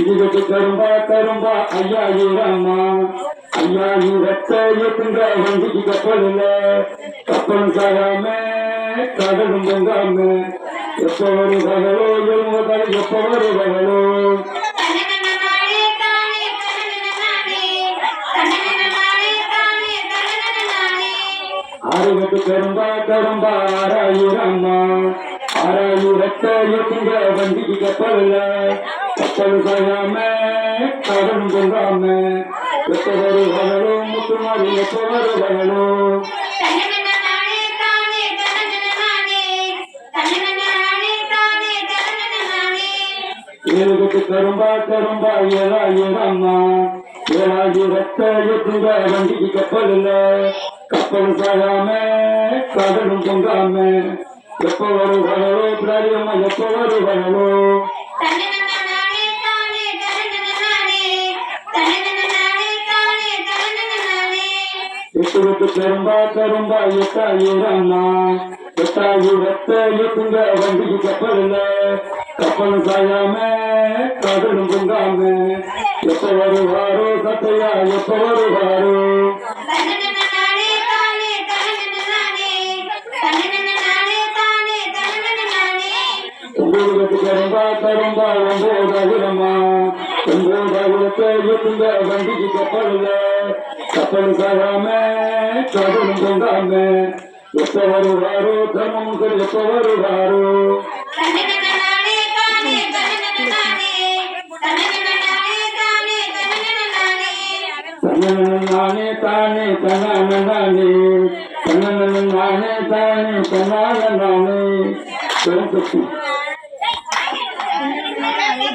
இதுக்கு கரும்பா கரும்பா ஐயா ஈரம்மா ஐயா ஈரத்த வண்டிக்கு கப்பல் கப்பல் சாகாம கடலும் பொங்காம எப்ப வருவகளோ எப்ப வருவகளோ ஆறுகட்டு கரும்பா கரும்பா ஆறாயிரம்மா ஆறாயிரத்த எத்துங்க வண்டிக்கு கப்பல் இல்ல கப்பல் சாகாம கடலும் பொங்காம. எப்ப வருவகளோ முத்துமாரி எப்ப வருவகளோ தனனனனானே தானே தனனனனானே. தனனனனானே தானே ஏழாயிரம்மா ஏழாயிரத்த எட்டுங்க வண்டிக்கு கப்பல் இல்ல கப்பல் சாகாம கடலும் பொங்காம. எப்ப வருவாங்களோ பிராரியம்மா எப்ப தனனனனானே எட்டு விட்டு கரும்பா எட்டாயிரம்மா எட்டாயிரத்த எட்டுங்க வண்டிக்கு கப்பல் இல்ல கப்பல் சாகாம கடலும் பொங்காம எப்ப வருவாரோ சத்தையா எப்ப வருவாரோ. கரும்பா கரும்பா ஒன்பதாயிரமா ஒன்பதாயிரத்தை எட்டுங்க வண்டிக்கு கப்பல் இல்ல கப்பல் சாகாம கடலும் பொங்காம எப்ப வருவாரோ தர்மங்கள் எப்ப வருவாரோ. తననన్నానే తానే తననన్నానే తననన్నానే తానే తననన్నానే.